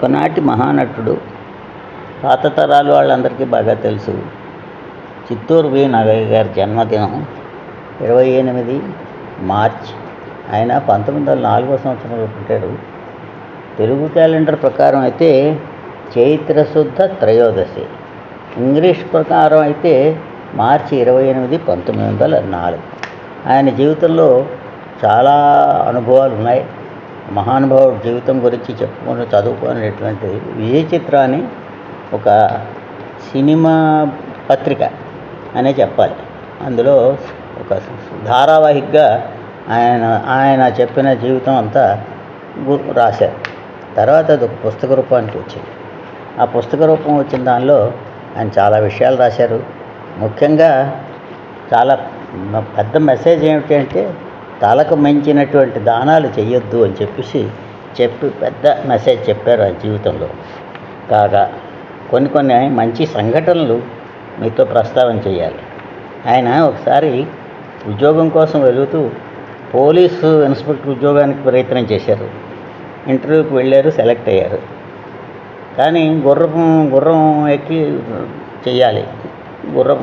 ఒకనాటి మహానటుడు. పాత తరాలు వాళ్ళందరికీ బాగా తెలుసు. చిత్తూరు వి. నాగయ్య గారి జన్మదినం ఇరవై ఎనిమిది మార్చ్. ఆయన పంతొమ్మిది వందల నాలుగో సంవత్సరంలో పుట్టాడు తెలుగు క్యాలెండర్ ప్రకారం అయితే చైత్ర శుద్ధ త్రయోదశి. ఇంగ్లీష్ ప్రకారం అయితే మార్చి ఇరవై ఎనిమిది పంతొమ్మిది వందల నాలుగు ఆయన జీవితంలో చాలా అనుభవాలు ఉన్నాయి మహానుభావుడు జీవితం గురించి చెప్పుకొని చదువుకునేటువంటి విజయ చిత్రాన్ని అని ఒక సినిమా పత్రిక అనే చెప్పాలి. అందులో ఒక ధారావాహికగా ఆయన ఆయన చెప్పిన జీవితం అంతా రాశారు. తర్వాత అది ఒక పుస్తక రూపానికి వచ్చింది. ఆ పుస్తక రూపం వచ్చిన దానిలో ఆయన చాలా విషయాలు రాశారు. ముఖ్యంగా చాలా పెద్ద మెసేజ్ ఏమిటి అంటే తలకు మించినటువంటి దానాలు చేయొద్దు అని చెప్పేసి చెప్పి పెద్ద మెసేజ్ చెప్పారు ఆ జీవితంలో. కాగా కొన్ని కొన్ని మంచి సంఘటనలు మీతో ప్రస్తావన చేయాలి. ఆయన ఒకసారి ఉద్యోగం కోసం వెలుగుతూ పోలీసు ఇన్స్పెక్టర్ ఉద్యోగానికి ప్రయత్నం చేశారు. ఇంటర్వ్యూకి వెళ్ళారు సెలెక్ట్ అయ్యారు. కానీ గుర్రం గుర్రం ఎక్కి చెయ్యాలి గుర్రం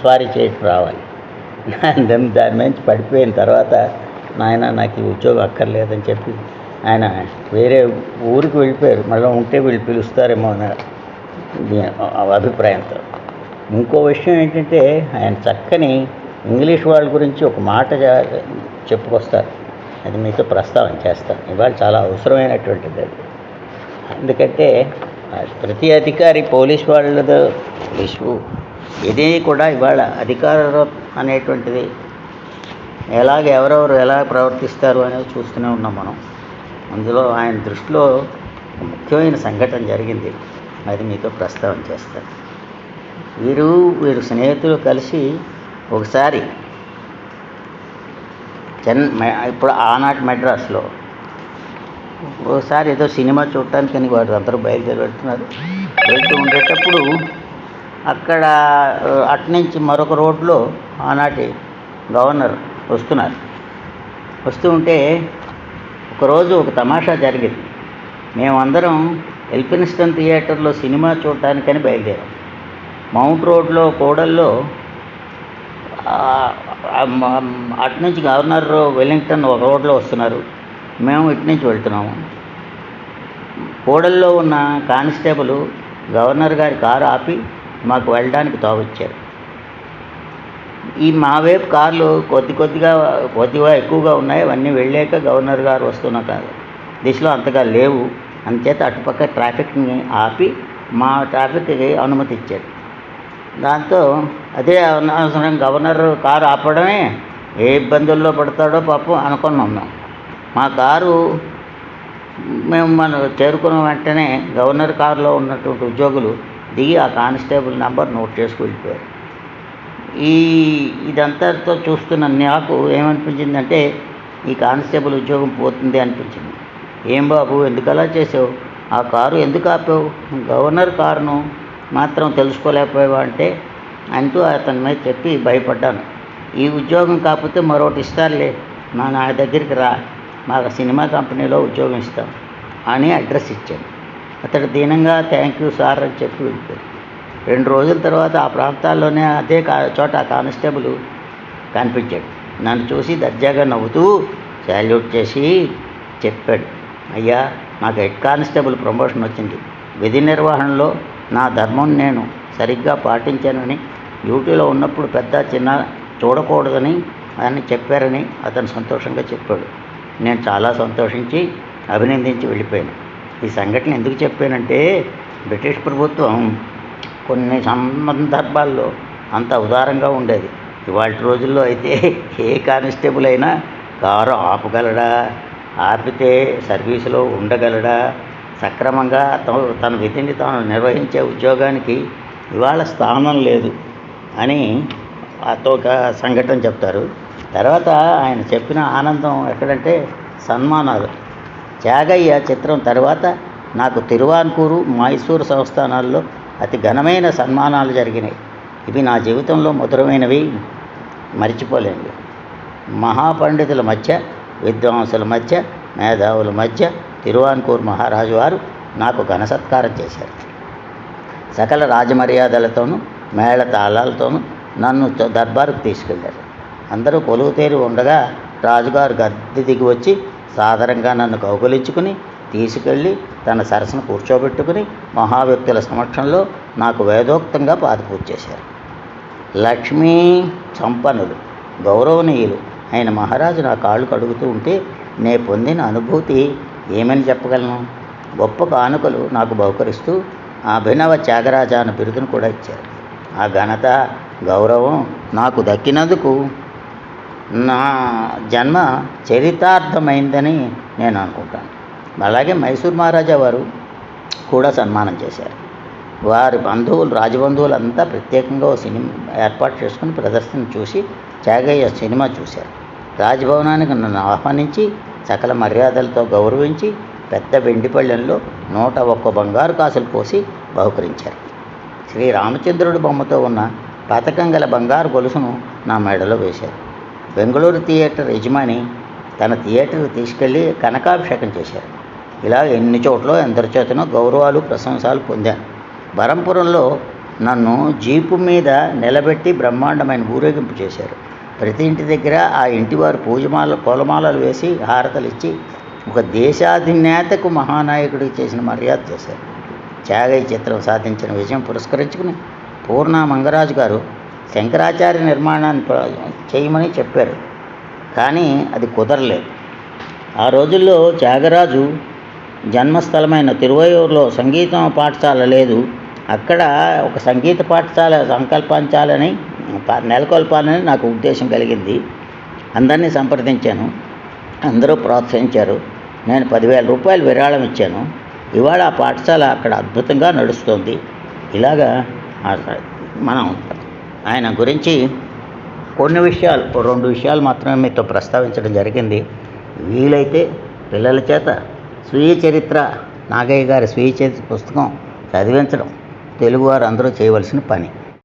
స్వారీ చేసి రావాలి. దాని దాని నుంచి పడిపోయిన తర్వాత నాయన నాకు ఈ ఉద్యోగం అక్కర్లేదని చెప్పి ఆయన వేరే ఊరికి వెళ్ళిపోయారు. మళ్ళీ ఉంటే వీళ్ళు పిలుస్తారేమో అన్న అభిప్రాయంతో. ఇంకో విషయం ఏంటంటే ఆయన చక్కని ఇంగ్లీష్ వాళ్ళ గురించి ఒక మాట చెప్పుకొస్తారు. అది మీతో ప్రస్తావన చేస్తాను. ఇవాళ చాలా అవసరమైనటువంటిది అది. ఎందుకంటే ప్రతి అధికారి పోలీస్ వాళ్ళతో ఇష్యూ ఇది కూడా ఇవాళ అధికార అనేటువంటిది. ఎలాగ ఎవరెవరు ఎలా ప్రవర్తిస్తారు అనేది చూస్తూనే ఉన్నాం మనం. అందులో ఆయన దృష్టిలో ముఖ్యమైన సంఘటన జరిగింది. అది మీతో ప్రస్తావన చేస్తాను వీరు వీరు స్నేహితులు కలిసి ఒకసారి చెన్ మె- ఇప్పుడు ఆనాటి మెడ్రాస్లో ఒకసారి ఏదో సినిమా చూడటానికి అని వారు అందరూ బయలుదేరి వెళ్తున్నారు. వెళ్తూ ఉండేటప్పుడు అక్కడ అట్నుంచి మరొక రోడ్లో ఆనాటి గవర్నర్ వస్తున్నారు. వస్తూ ఉంటే ఒకరోజు ఒక తమాషా జరిగింది. మేమందరం ఎల్ఫిన్స్టన్ థియేటర్లో సినిమా చూడటానికని బయలుదేరాం. మౌంట్ రోడ్లో కోడల్లో అటు నుంచి గవర్నర్ వెల్లింగ్టన్ ఒక రోడ్లో వస్తున్నారు. మేము ఇటు నుంచి వెళ్తున్నాము. కోడల్లో ఉన్న కానిస్టేబుల్ గవర్నర్ గారి కారు ఆపి మాకు వెళ్ళడానికి తోవచ్చారు. ఈ మా వైపు కార్లు కొద్ది కొద్దిగా కొద్దిగా ఎక్కువగా ఉన్నాయి. అవన్నీ వెళ్ళాక గవర్నర్ గారు వస్తున్న కాదు దిశలో అంతగా లేవు. అందుచేత అటుపక్క ట్రాఫిక్ని ఆపి మా ట్రాఫిక్కి అనుమతి ఇచ్చారు. దాంతో అదే అనవసరం గవర్నర్ కారు ఆపడమే ఏ ఇబ్బందుల్లో పడతాడో పాపం అనుకున్నాం మేము. మా కారు మేము మనం చేరుకున్న వెంటనే గవర్నర్ కారులో ఉన్నటువంటి ఉద్యోగులు దిగి ఆ కానిస్టేబుల్ నెంబర్ నోట్ చేసుకు వెళ్ళిపోయారు. ఈ ఇదంతాతో చూస్తున్న నాకు ఏమనిపించిందంటే ఈ కానిస్టేబుల్ ఉద్యోగం పోతుంది అనిపించింది. ఏం బాబు ఎందుకు అలా చేసావు ఆ కారు ఎందుకు ఆపావు? గవర్నర్ కారును మాత్రం తెలుసుకోలేకపోయావా? అంటే అంటూ అతని మీద చెప్పి భయపడ్డాను. ఈ ఉద్యోగం కాకపోతే మరొకటి ఇస్తారులే మా నా దగ్గరికి రా. మాకు సినిమా కంపెనీలో ఉద్యోగం ఇస్తాం. అని అడ్రస్ ఇచ్చాను. అతడు దీనంగా థ్యాంక్ యూ సార్ అని చెప్పి వెళ్ళిపోయాడు. రెండు రోజుల తర్వాత ఆ ప్రాంతాల్లోనే అదే కా చోట ఆ కానిస్టేబుల్ కనిపించాడు. నన్ను చూసి దర్జాగా నవ్వుతూ శాల్యూట్ చేసి చెప్పాడు. అయ్యా నాకు హెడ్ కానిస్టేబుల్ ప్రమోషన్ వచ్చింది. విధి నిర్వహణలో నా ధర్మం నేను సరిగ్గా పాటించానని డ్యూటీలో ఉన్నప్పుడు పెద్ద చిన్న చూడకూడదని అని చెప్పారని అతను సంతోషంగా చెప్పాడు. నేను చాలా సంతోషించి అభినందించి వెళ్ళిపోయాను. ఈ సంఘటన ఎందుకు చెప్పానంటే బ్రిటిష్ ప్రభుత్వం కొన్ని సందర్భాల్లో అంత ఉదారంగా ఉండేది. ఇవాళ రోజుల్లో అయితే ఏ కానిస్టేబుల్ అయినా కారు ఆపగలడా? ఆపితే సర్వీసులో ఉండగలడా? సక్రమంగా తను తన విధిని తాను నిర్వహించే ఉద్యోగానికి ఇవాళ స్థానం లేదు అని అతో ఒక సంఘటన చెప్తారు. తర్వాత ఆయన చెప్పిన ఆనందం ఎక్కడంటే సన్మానాలు. త్యాగయ్య చిత్రం తర్వాత నాకు తిరువాన్కూరు మైసూరు సంస్థానాల్లో అతి ఘనమైన సన్మానాలు జరిగినాయి. ఇవి నా జీవితంలో మధురమైనవి. మరిచిపోలేనివి మహాపండితుల మధ్య విద్వాంసుల మధ్య మేధావుల మధ్య తిరువాన్కూర్ మహారాజు వారు నాకు ఘన సత్కారం చేశారు. సకల రాజమర్యాదలతోనూ మేళ తాళాలతోనూ నన్ను దర్బారుకు తీసుకెళ్ళారు అందరూ కొలువు తేరి ఉండగా రాజుగారు గద్దె దిగి వచ్చి సాదరంగా నన్ను కౌగులించుకుని తీసుకెళ్ళి తన సరసన కూర్చోబెట్టుకుని మహావ్యక్తుల సమక్షంలో నాకు వేదోక్తంగా పాదపూజ చేశారు. లక్ష్మీ సంపన్నులు గౌరవనీయులు ఆయన మహారాజు నా కాళ్ళు కడుగుతూ ఉంటే నే పొందిన అనుభూతి ఏమని చెప్పగలను? గొప్ప కానుకలు నాకు బహుకరిస్తూ అభినవ త్యాగరాజ అన్న బిరుదును కూడా ఇచ్చారు. ఆ ఘనత గౌరవం నాకు దక్కినందుకు నా జన్మ చరితార్థమైందని నేను అనుకుంటాను. అలాగే మైసూర్ మహారాజా వారు కూడా సన్మానం చేశారు. వారి బంధువులు రాజబంధువులు అంతా ప్రత్యేకంగా ఓ సినిమా ఏర్పాటు చేసుకుని ప్రదర్శన చూసి త్యాగయ్య సినిమా చూశారు. రాజభవనానికి నన్ను ఆహ్వానించి సకల మర్యాదలతో గౌరవించి పెద్ద వెండిపళ్ళెంలో నూట ఒక్క బంగారు కాసులు పోసి బహుకరించారు. శ్రీ రామచంద్రుడి బొమ్మతో ఉన్న పథకం గల బంగారు గొలుసును నా మెడలో వేశారు. బెంగళూరు థియేటర్ యజమాని తన థియేటర్కి తీసుకెళ్ళి కనకాభిషేకం చేశారు. ఇలా ఎన్ని చోట్ల ఎందరి చేతనో గౌరవాలు ప్రశంసలు పొందాను. బరంపురంలో నన్ను జీపు మీద నిలబెట్టి బ్రహ్మాండమైన ఊరేగింపు చేశారు. ప్రతి ఇంటి దగ్గర ఆ ఇంటి వారు పూజమాల కోలమాలలు వేసి హారతలు ఇచ్చి ఒక దేశాధినేతకు మహానాయకుడికి చేసిన మర్యాద చేశారు. త్యాగయ్య చిత్రం సాధించిన విజయం పురస్కరించుకుని పూర్ణ మంగరాజు గారు శంకరాచార్య నిర్మాణాన్ని ప్ర- చేయమని చెప్పారు. కానీ అది కుదరలేదు. ఆ రోజుల్లో త్యాగరాజు జన్మస్థలమైన తిరువయూరులో సంగీతం పాఠశాల లేదు. అక్కడ ఒక సంగీత పాఠశాల సంకల్పించాలని నెలకొల్పాలని నాకు ఉద్దేశం కలిగింది. అందరినీ సంప్రదించాను. అందరూ ప్రోత్సహించారు. నేను పదివేల రూపాయలు విరాళం ఇచ్చాను. ఇవాళ ఆ పాఠశాల అక్కడ అద్భుతంగా నడుస్తుంది. ఇలాగా మనం ఆయన గురించి కొన్ని విషయాలు రెండు విషయాలు మాత్రమే మీతో ప్రస్తావించడం జరిగింది. వీలైతే పిల్లల చేత స్వీయ చరిత్ర నాగయ్య గారి స్వీయ చరిత్ర పుస్తకం చదివించడం తెలుగువారు అందరూ చేయవలసిన పని.